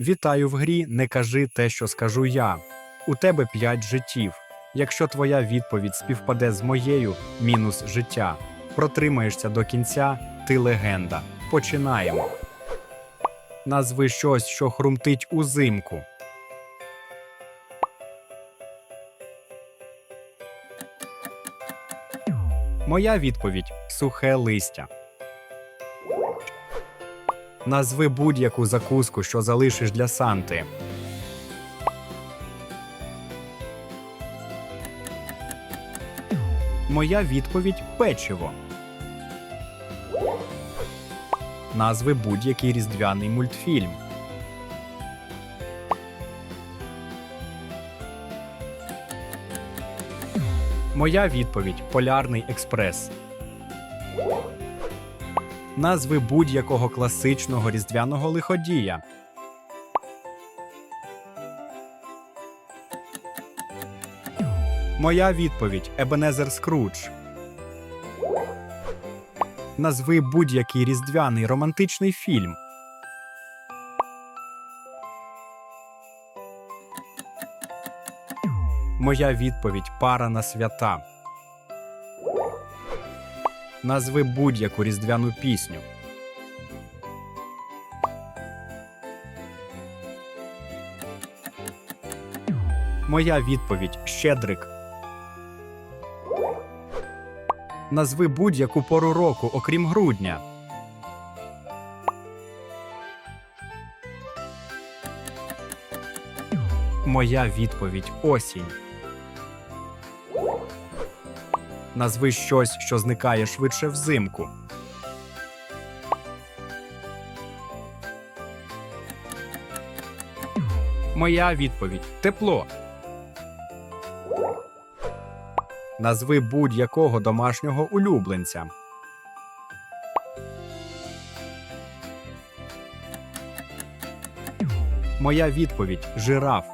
Вітаю в грі, не кажи те, що скажу я. У тебе п'ять життів. Якщо твоя відповідь співпаде з моєю, мінус життя. Протримаєшся до кінця, ти легенда. Починаємо. Назви щось, що хрумтить узимку. Моя відповідь сухе листя. Назви будь-яку закуску, що залишиш для Санти. Моя відповідь печиво. Назви будь-який різдвяний мультфільм. Моя відповідь Полярний експрес. Назви будь-якого класичного різдвяного лиходія. Моя відповідь Ебенезер Скрудж. Назви будь-який різдвяний романтичний фільм. Моя відповідь пара на свята. Назви будь-яку різдвяну пісню. Моя відповідь Щедрик. Назви будь-яку пору року, окрім грудня. Моя відповідь осінь. Назви щось, що зникає швидше взимку. Моя відповідь тепло. Назви будь-якого домашнього улюбленця. Моя відповідь жираф.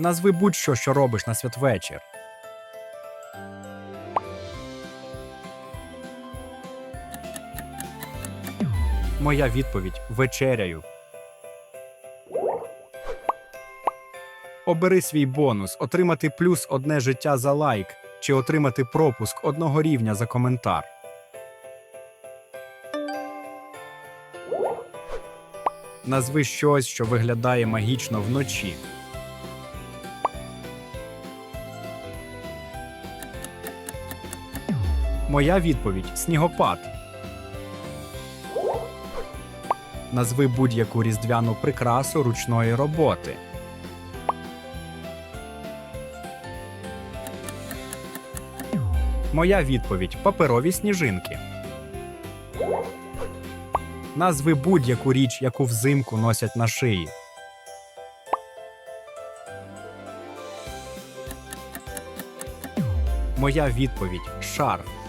Назви будь-що, що робиш на святвечір. Моя відповідь вечеряю. Обери свій бонус, отримати плюс одне життя за лайк чи отримати пропуск одного рівня за коментар. Назви щось, що виглядає магічно вночі. Моя відповідь снігопад. Назви будь-яку різдвяну прикрасу ручної роботи. Моя відповідь паперові сніжинки. Назви будь-яку річ, яку взимку носять на шиї. Моя відповідь шарф.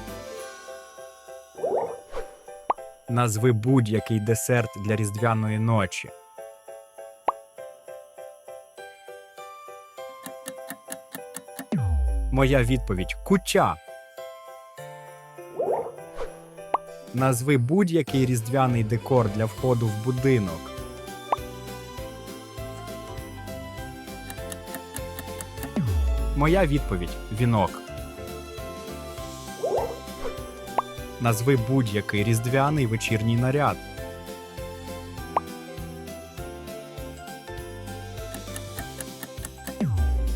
Назви будь-який десерт для різдвяної ночі. Моя відповідь куття. Назви будь-який різдвяний декор для входу в будинок. Моя відповідь вінок. Назви будь-який різдвяний вечірній наряд.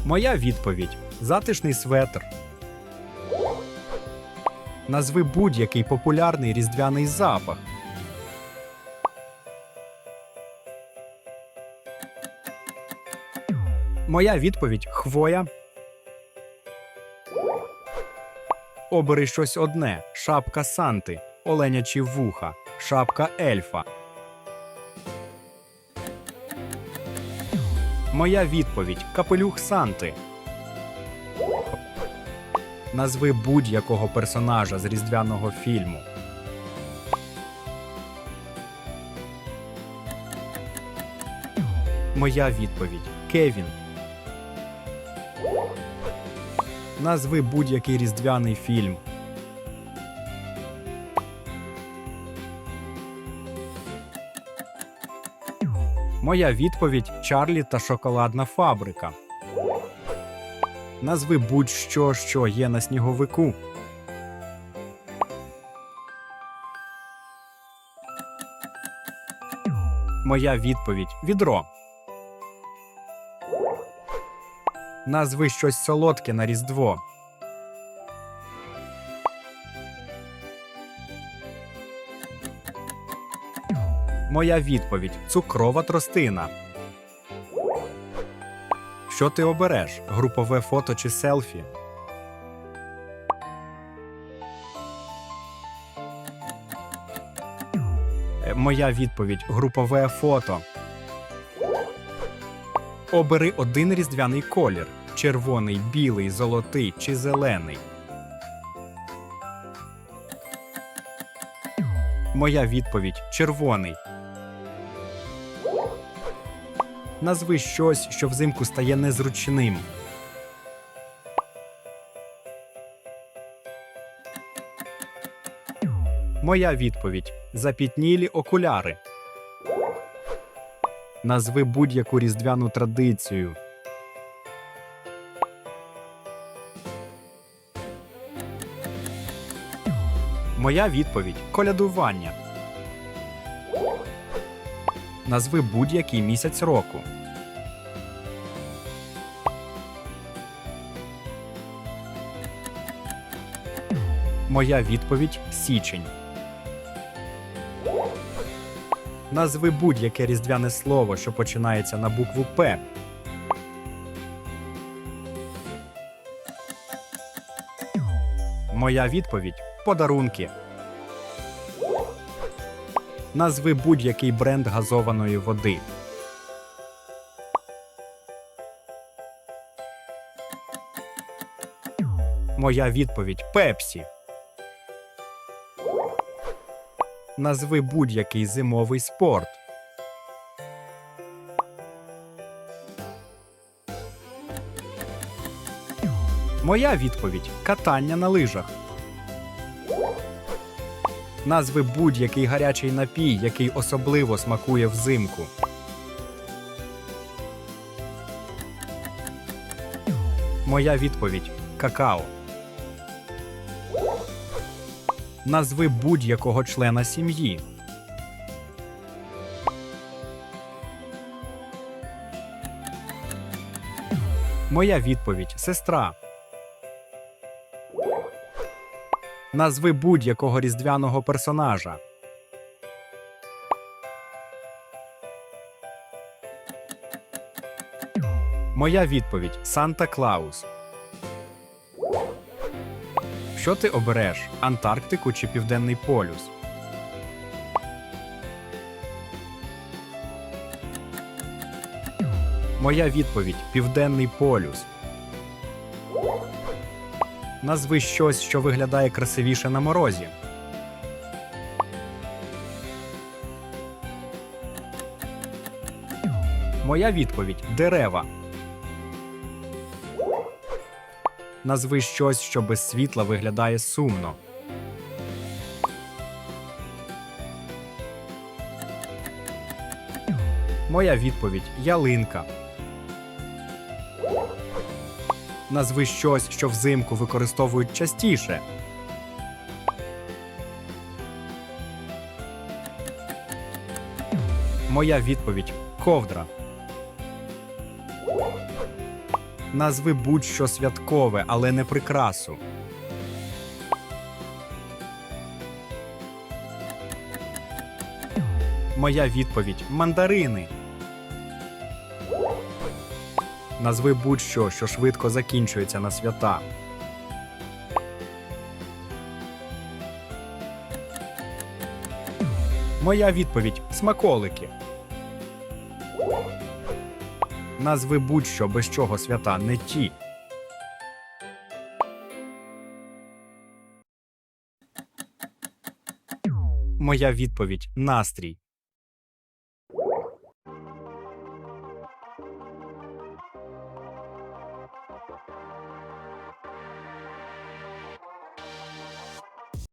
Моя відповідь затишний светр. Назви будь-який популярний різдвяний запах. Моя відповідь хвоя. Обери щось одне: шапка Санти, оленячі вуха, шапка ельфа. Моя відповідь капелюх Санти. Назви будь-якого персонажа з різдвяного фільму. Моя відповідь Кевін. Назви будь-який різдвяний фільм. Моя відповідь Чарлі та шоколадна фабрика. Назви будь-що, що є на сніговику. Моя відповідь відро. Назви щось солодке на Різдво. Моя відповідь цукрова тростина. Що ти обереш? Групове фото чи селфі? Е, Моя відповідь групове фото. Обери один різдвяний колір: червоний, білий, золотий чи зелений. Моя відповідь червоний. Назви щось, що взимку стає незручним. Моя відповідь запітнілі окуляри. Назви будь-яку різдвяну традицію. Моя відповідь колядування. Назви будь-який місяць року. Моя відповідь січень. Назви будь-яке різдвяне слово, що починається на букву П. Моя відповідь подарунки. Назви будь-який бренд газованої води. Моя відповідь Пепсі. Назви будь-який зимовий спорт. Моя відповідь катання на лижах. Назви будь-який гарячий напій, який особливо смакує взимку. Моя відповідь какао. Назви будь-якого члена сім'ї. Моя відповідь сестра. Назви будь-якого різдвяного персонажа. Моя відповідь Санта Клаус. Що ти обереш? Антарктику чи Південний полюс? Моя відповідь Південний полюс. Назви щось, що виглядає красивіше на морозі. Моя відповідь дерева. Назви щось, що без світла виглядає сумно. Моя відповідь ялинка. Назви щось, що взимку використовують частіше. Моя відповідь ковдра. Назви будь-що святкове, але не прикрасу. Моя відповідь мандарини. Назви будь-що, що швидко закінчується на свята. Моя відповідь смаколики. Назви будь-що, без чого свята не ті. Моя відповідь настрій.